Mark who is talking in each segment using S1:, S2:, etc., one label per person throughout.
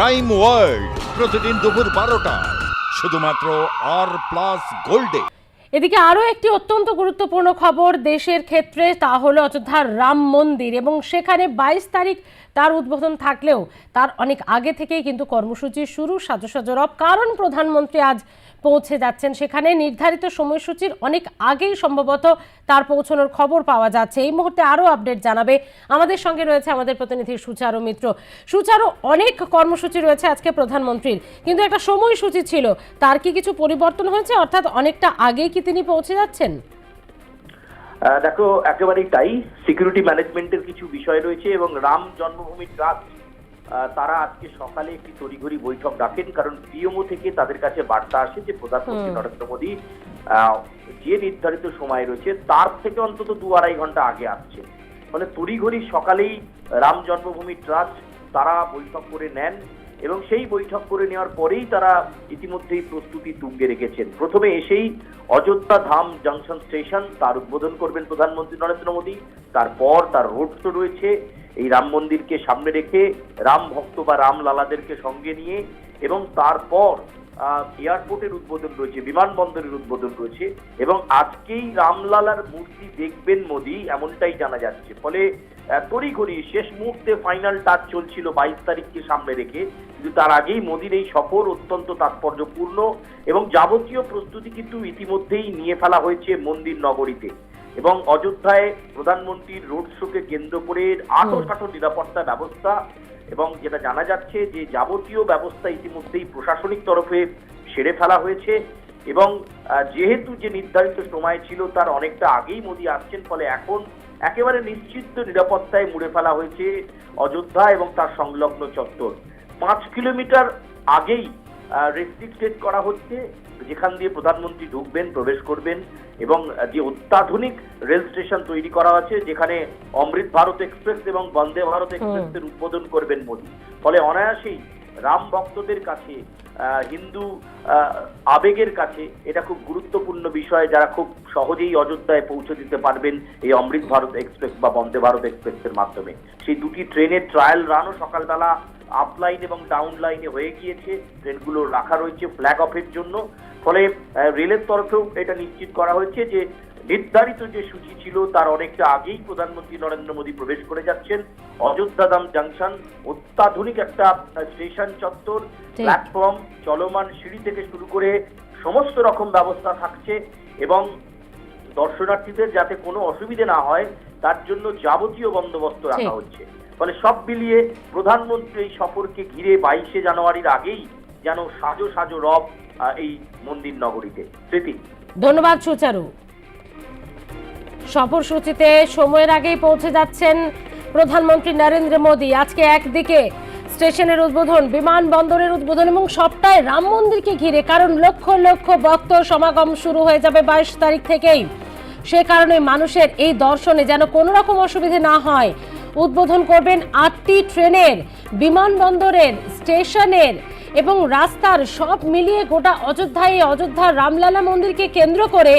S1: Crime world প্রতিদিন দুপুর বারোটায় শুধুমাত্র আর প্লাস গোল্ডে
S2: এদিকে আরও একটি অত্যন্ত গুরুত্বপূর্ণ খবর দেশের ক্ষেত্রে, তা হলো অযোধ্যার রাম মন্দির এবং সেখানে বাইশ তারিখ তার উদ্বোধন থাকলেও তার অনেক আগে থেকেই কিন্তু কর্মসূচি শুরু সাজো সাজো রব কারণ প্রধানমন্ত্রী আজ পৌঁছে যাচ্ছেন সেখানে। নির্ধারিত সময়সূচির অনেক আগেই সম্ভবত তার পৌঁছানোর খবর পাওয়া যাচ্ছে। এই মুহূর্তে আরও আপডেট জানাবে আমাদের সঙ্গে রয়েছে আমাদের প্রতিনিধি সুচারু মিত্র। সুচারু, অনেক কর্মসূচি রয়েছে আজকে প্রধানমন্ত্রীর। কিন্তু একটা সময়সূচি ছিল। তার কি কিছু পরিবর্তন হয়েছে? অর্থাৎ অনেকটা আগেই কি তিনি পৌঁছে যাচ্ছেন?
S3: দেখো একেবারেই তাই। সিকিউরিটি ম্যানেজমেন্টের কিছু বিষয় রয়েছে এবং রাম জন্মভূমি ট্রাস্ট তারা আজকে সকালে একটি তড়িঘড়ি বৈঠক ডাকেন কারণ পিএমও থেকে তাদের কাছে বার্তা আসে যে প্রধানমন্ত্রী নরেন্দ্র মোদী আহ, যে নির্ধারিত সময় রয়েছে তার থেকে অন্তত দু আড়াই ঘণ্টা আগে আসছে। মানে তড়িঘড়ি সকালেই রাম জন্মভূমি ট্রাস্ট তারা বৈঠক করে নেন। এবং সেই বৈঠক করে নেওয়ার পরেই তারা ইতিমধ্যেই প্রস্তুতি তুঙ্গে রেখেছেন। প্রথমে এসেই অযোধ্যা ধাম জংশন স্টেশন তার উদ্বোধন করবেন প্রধানমন্ত্রী নরেন্দ্র মোদী। তারপর তার রোড শো রয়েছে। এই রাম মন্দিরকে সামনে রেখে রাম ভক্ত বা রাম লালাদেরকে সঙ্গে নিয়ে এবং তারপর এয়ারপোর্টের উদ্বোধন রয়েছে, বিমানবন্দরের উদ্বোধন রয়েছে, এবং আজকেই রামলালার মূর্তি দেখবেন মোদি, এমনটাই জানা যাচ্ছে। ফলে তড়িঘড়ি শেষ মুহূর্তে ফাইনাল টাচ চলছিল বাইশ তারিখকে সামনে রেখে, কিন্তু তার আগেই মোদির এই সফর অত্যন্ত তাৎপর্যপূর্ণ এবং যাবতীয় প্রস্তুতি কিন্তু ইতিমধ্যেই নিয়ে ফেলা হয়েছে মন্দির নগরীতে এবং অযোধ্যায় প্রধানমন্ত্রীর রোড শোকে কেন্দ্র করে আটো কাটো নিরাপত্তা ব্যবস্থা এবং যেটা জানা যাচ্ছে যে যাবতীয় ব্যবস্থা ইতিমধ্যেই প্রশাসনিক তরফে সেরে ফেলা হয়েছে এবং যেহেতু যে নির্ধারিত সময় ছিল তার অনেকটা আগেই মোদী আসছেন, ফলে এখন একেবারে নিশ্চিত নিরাপত্তায় মুড়ে ফেলা হয়েছে অযোধ্যা এবং তার সংলগ্ন চত্বর। পাঁচ কিলোমিটার আগেই রেস্ট্রিক্টেড করা হচ্ছে। যেখান দিয়ে প্রধানমন্ত্রী ঢুকবেন প্রবেশ করবেন এবং যে অত্যাধুনিক রেল স্টেশন তৈরি করা আছে যেখানে অমৃত ভারত এক্সপ্রেস এবং বন্দে ভারত এক্সপ্রেসের উদ্বোধন করবেন মোদী। ফলে অনায়াসেই রাম ভক্তদের কাছে হিন্দু আবেগের কাছে এটা খুব গুরুত্বপূর্ণ বিষয় যারা খুব সহজেই অযোধ্যায় পৌঁছে দিতে পারবেন এই অমৃত ভারত এক্সপ্রেস বা বন্দে ভারত এক্সপ্রেসের মাধ্যমে। সেই দুটি ট্রেনের ট্রায়াল রানও সকালবেলা আপ লাইন এবং ডাউন লাইনে হয়ে গিয়েছে। ট্রেনগুলো রাখা রয়েছে ফ্ল্যাগ অফের জন্য। ফলে রেলের তরফেও এটা নিশ্চিত করা হয়েছে যে নির্ধারিত যে সূচি ছিল তার অনেকটা আগেই প্রধানমন্ত্রী নরেন্দ্র মোদী প্রবেশ করে যাচ্ছেন। অযোধ্যাধাম জাংশন অত্যাধুনিক একটা স্টেশন চত্বর প্ল্যাটফর্ম চলমান সিঁড়ি থেকে শুরু করে সমস্ত রকম ব্যবস্থা থাকছে এবং দর্শনার্থীদের যাতে কোনো অসুবিধে না হয় তার জন্য যাবতীয় বন্দোবস্ত রাখা হচ্ছে। ফলে সব মিলিয়ে প্রধানমন্ত্রী এই সফরকে ঘিরে বাইশে জানুয়ারির আগেই যেন সাজো সাজো রব এই মন্দির নগরীতে। স্মৃতি।
S2: ধন্যবাদ, সুচারু। সফরসূচিতে সময়ের আগেই পৌঁছে যাচ্ছেন প্রধানমন্ত্রী নরেন্দ্র মোদী। আজকে একদিকে স্টেশনের উদ্বোধন বিমানবন্দরের উদ্বোধন এবং সবটাই রাম মন্দিরকে ঘিরে, কারণ লক্ষ লক্ষ ভক্ত সমাগম শুরু হয়ে যাবে বাইশ তারিখ থেকেই। সে কারণে মানুষের এই দর্শনে যেন কোনো রকম অসুবিধে না হয়। উদ্বোধন করবেন আটটি ট্রেনের, বিমানবন্দরের, স্টেশনের এবং রাস্তার সব মিলিয়ে গোটা অযোধ্যায় এই অযোধ্যার রামলালা মন্দিরকে কেন্দ্র করে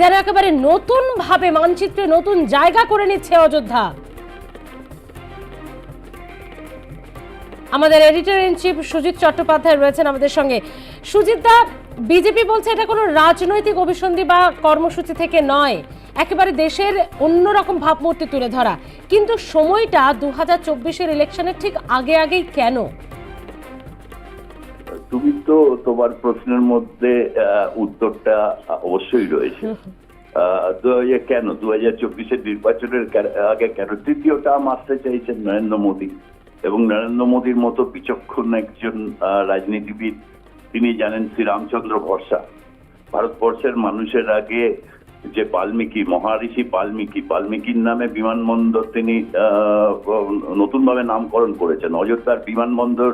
S2: যেন একেবারে নতুনভাবে মানচিত্রে নতুন জায়গা করে নিচ্ছে অযোধ্যা। আমাদের editor in chief Sujit Chattopadhyay রয়েছেন আমাদের সঙ্গে। সুজিত দা, বিজেপি বলছে এটা কোনো রাজনৈতিক অভিসন্ধি বা কর্মসূচি থেকে নয়। একেবারে দেশের অন্যরকম ভাবমূর্তি তুলে ধরা। কিন্তু সময়টা দু হাজার চব্বিশের ইলেকশনের ঠিক আগে আগেই কেন?
S4: তুমি তো তোমার প্রশ্নের মধ্যে উত্তরটা অবশ্যই রয়েছে। ইয়ে কেন? দু হাজার চব্বিশের নির্বাচনের আগে কেন? তৃতীয় টার্ম আসতে চাইছেন নরেন্দ্র মোদী। এবং নরেন্দ্র মোদীর মতো বিচক্ষণ একজন রাজনীতিবিদ তিনি জানেন শ্রীরামচন্দ্র ভরসা। ভারতবর্ষের মানুষের আগে যে বাল্মীকি মহারিষি বাল্মীকি বাল্মীকির নামে বিমানবন্দর তিনি নতুনভাবে নামকরণ করেছেন। অযোধ্যার বিমানবন্দর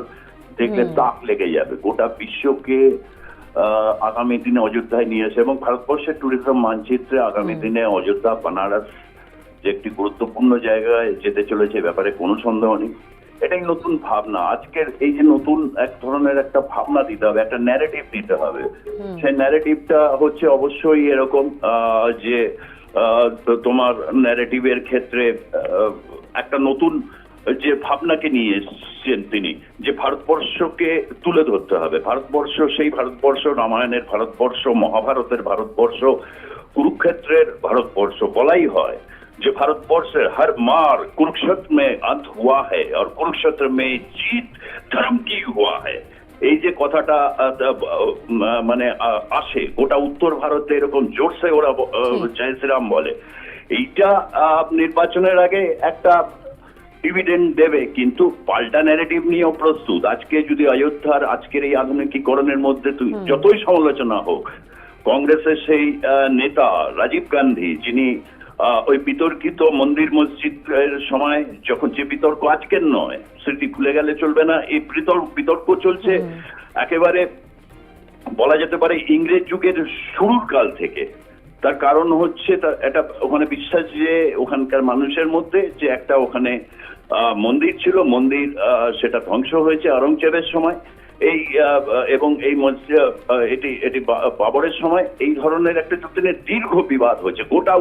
S4: দেখলে। দাগ লেগে যাবে। গোটা বিশ্বকে আগামী দিনে অযোধ্যায় নিয়ে আসে এবং ভারতবর্ষের ট্যুরিজম মানচিত্রে আগামী দিনে অযোধ্যা বানারস যে একটি গুরুত্বপূর্ণ জায়গায় যেতে চলেছে ব্যাপারে কোনো সন্দেহ নেই। এটাই নতুন ভাবনা। আজকের এই যে নতুন এক ধরনের একটা ভাবনা দিতে হবে একটা ন্যারেটিভ দিতে হবে। সেই ন্যারেটিভটা হচ্ছে অবশ্যই এরকম যে তোমার ন্যারেটিভের ক্ষেত্রে একটা নতুন যে ভাবনাকে নিয়ে এসেছেন তিনি যে ভারতবর্ষকে তুলে ধরতে হবে। ভারতবর্ষ সেই ভারতবর্ষ রামায়ণের ভারতবর্ষ মহাভারতের ভারতবর্ষ কুরুক্ষেত্রের ভারতবর্ষ বলাই হয়। যে ভারতবর্ষের हर मार कुरुक्षेत्र में अंत हुआ है और कुरुक्षेत्र में जीत धर्म की हुआ है এই যে কথাটা আহ, আহ, মানে আহ, আসে গোটা উত্তর ভারতে এরকম জোরসে ওরা ব- আহ, জয় শ্রীরাম বলে এইটা আহ, নির্বাচনের আগে একটা ডিভিডেন্ড দেবে কিন্তু পাল্টা ন্যারেটিভ নিয়েও প্রস্তুত আজকে যদি অযোধ্যার আজকের এই আধুনিকীকরণের মধ্যে তুই যতই সমালোচনা হোক কংগ্রেসের সেই আহ, নেতা রাজীব গান্ধী যিনি আহ, ওই বিতর্কিত মন্দির মসজিদের সময় যখন যে বিতর্ক আজকের নয় স্মৃতি ভুলে গেলে চলবে না। এই বিতর্ক বিতর্ক চলছে। একেবারে বলা যেতে পারে ইংরেজ যুগের শুরুর কাল থেকে। তার কারণ হচ্ছে এটা ওখানে বিশ্বাস যে ওখানকার মানুষের মধ্যে যে একটা ওখানে আহ, মন্দির ছিল। মন্দির আহ, সেটা ধ্বংস হয়েছে আওরঙ্গজেবের সময়। এই এবং এই মসজিদ এটি এটি বাবরের সময়। এই ধরনের একটা যুক্তিনের দীর্ঘ বিবাদ হয়েছে। গোটা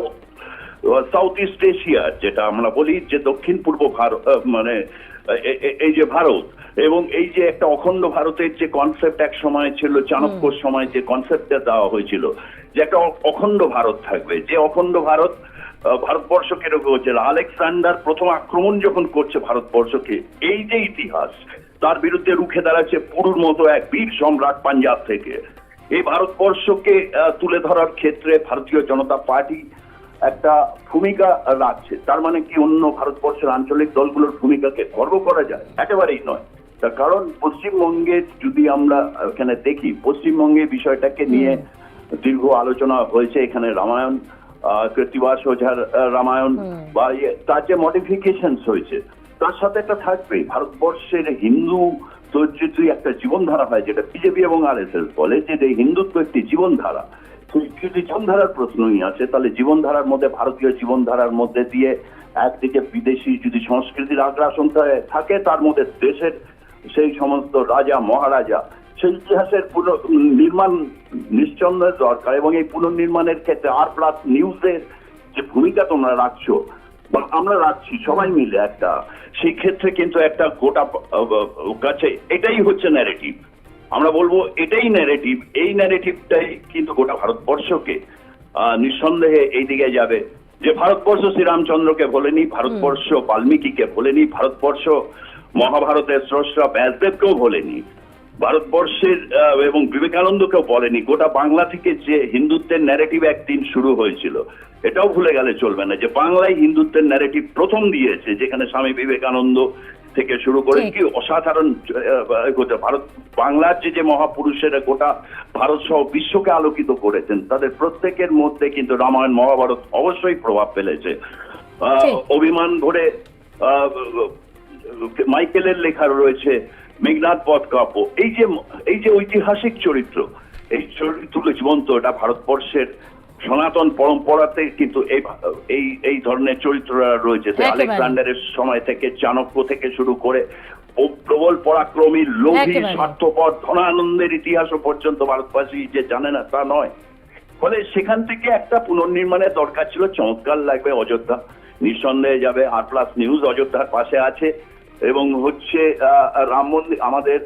S4: সাউথ ইস্ট এশিয়া যেটা আমরা বলি যে দক্ষিণ পূর্ব ভারত মানে এই যে ভারত এবং এই যে একটা অখণ্ড ভারতের যে কনসেপ্ট এক সময় ছিল চাণক্যর সময় যে কনসেপ্টটা দেওয়া হয়েছিল যে একটা অখণ্ড ভারত থাকবে। যে অখণ্ড ভারত আহ, ভারতবর্ষকে হচ্ছে আলেকজান্ডার প্রথম আক্রমণ যখন করছে ভারতবর্ষকে এই যে ইতিহাস তার বিরুদ্ধে রুখে দাঁড়াচ্ছে পুরুর মতো এক বীর সম্রাট পাঞ্জাব থেকে। এই ভারতবর্ষকে তুলে ধরার ক্ষেত্রে ভারতীয় জনতা পার্টি একটা ভূমিকা রাখছে। তার মানে কি অন্য ভারতবর্ষের আঞ্চলিক দলগুলোর ভূমিকাকে গর্ব করা যায়? একেবারেই নয়। তার কারণ পশ্চিমবঙ্গে যদি আমরা এখানে দেখি পশ্চিমবঙ্গে বিষয়টাকে নিয়ে দীর্ঘ আলোচনা হয়েছে। এখানে রামায়ণ আহ, কৃত্তিবাস ওঝার রামায়ণ বা ইয়ে, তার যে মডিফিকেশন হয়েছে তার সাথে একটা থাকবেই ভারতবর্ষের হিন্দু তো যদি একটা জীবনধারা হয় যেটা বিজেপি এবং আর বলে যে হিন্দুত্ব একটি জীবনধারা যদি জীবনধারার প্রশ্নই আছে। তাহলে জীবনধারার মধ্যে, ভারতীয় জীবনধারার মধ্যে দিয়ে একদিকে বিদেশি যদি সংস্কৃতির আগ্রাসন থাকে তার মধ্যে দেশের সেই সমস্ত রাজা, মহারাজা, সেই ইতিহাসের পুনঃ নির্মাণ নিশ্চন্দের দরকার। এবং এই পুনর্নির্মাণের ক্ষেত্রে আর প্লাস নিউজের যে ভূমিকা তোমরা রাখছো, বা আমরা রাখছি, সবাই মিলে একটা, সেই ক্ষেত্রে কিন্তু একটা গোটা কাছে এটাই হচ্ছে ন্যারেটিভ আমরা বলব এটাই ন্যারেটিভ এই ন্যারেটিভটাই কিন্তু গোটা ভারতবর্ষকে নিঃসন্দেহে এই দিকে যাবে। যে ভারতবর্ষ শ্রীরামচন্দ্রকে বলেনি ভারতবর্ষ বাল্মীকিকে বলেনি ভারতবর্ষ মহাভারতের স্রষ্টা ব্যাসদেবকেও বলেনি ভারতবর্ষের এবং বিবেকানন্দকেও বলেনি। গোটা বাংলা থেকে যে হিন্দুত্বের ন্যারেটিভ একদিন শুরু হয়েছিল এটাও ভুলে গেলে চলবে না। যে বাংলায় হিন্দুত্বের ন্যারেটিভ প্রথম দিয়েছে যেখানে স্বামী বিবেকানন্দ থেকে শুরু করে কি অসাধারণ ভারত বাংলার যে যে মহাপুরুষেরা গোটা ভারত সহ বিশ্বকে আলোকিত করেছেন তাদের প্রত্যেকের মধ্যে কিন্তু রামায়ণ মহাভারত অবশ্যই প্রভাব ফেলেছে। অভিমান ভরে আহ, মাইকেলের লেখা রয়েছে মেঘনাথ পথ কাব্য। এই যে এই যে ঐতিহাসিক চরিত্র এই চরিত্র জীবন্ত এটা ভারতবর্ষের সনাতন পরম্পরাতে কিন্তু এই এই ধরনের চরিত্ররা রয়েছে। আলেকজান্ডারের সময় থেকে চাণক্য থেকে শুরু করে প্রবল পরাক্রমী লোভী স্বার্থপর ধনানন্দের ইতিহাসও পর্যন্ত ভারতবাসী যে জানে না তা নয়। ফলে সেখান থেকে একটা পুনর্নির্মাণের দরকার ছিল। চমৎকার লাগবে অযোধ্যা। নিঃসন্দেহে যাবে। আর প্লাস নিউজ অযোধ্যার পাশে আছে। এবং হচ্ছে আহ, রাম মন্দির আমাদের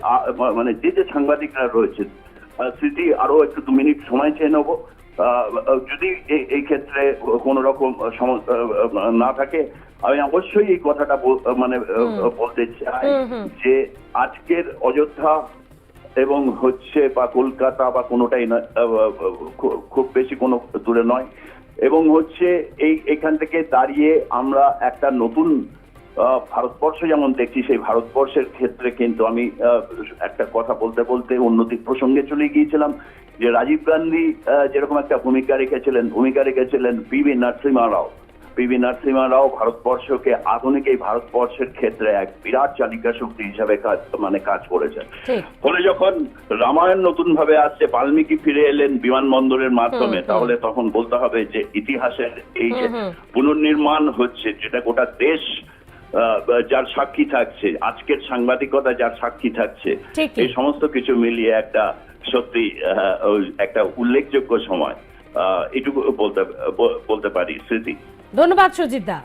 S4: মানে যে যে সাংবাদিকরা রয়েছে স্মৃতি আরও একটু দু মিনিট সময় চেয়ে নেব। যদি এই- ক্ষেত্রে কোনো রকম না থাকে আমি অবশ্যই এই কথাটা মানে বলতে চাই। যে আজকের অযোধ্যা এবং হচ্ছে বা কলকাতা বা কোনোটাই খুব বেশি কোনো দূরে নয় এবং হচ্ছে এই এখান থেকে দাঁড়িয়ে আমরা একটা নতুন আহ, ভারতবর্ষ যেমন দেখছি সেই ভারতবর্ষের ক্ষেত্রে কিন্তু আমি আহ, একটা কথা বলতে বলতে উন্নতি প্রসঙ্গে চলে গিয়েছিলাম যে রাজীব গান্ধী যেরকম একটা ভূমিকা রেখেছিলেন ভূমিকা রেখেছিলেন পিবি নরসিমা রাও পিবি নরসিমা রাও ভারতবর্ষকে আধুনিক এই ভারতবর্ষের ক্ষেত্রে এক বিরাট চালিকা শক্তি হিসাবে কাজ মানে কাজ করেছেন ফলে যখন রামায়ণ নতুন ভাবে আসছে বাল্মীকি ফিরে এলেন বিমানবন্দরের মাধ্যমে। তাহলে তখন বলতে হবে যে ইতিহাসের এই যে। পুনর্নির্মাণ হচ্ছে যেটা গোটা দেশ আহ, যার সাক্ষী থাকছে আজকের সাংবাদিকতা যার সাক্ষী থাকছে এই সমস্ত কিছু মিলিয়ে একটা সত্যি একটা উল্লেখযোগ্য সময়। এটুকু বলতে বলতে পারি স্মৃতি।
S2: ধন্যবাদ সুজিত দা।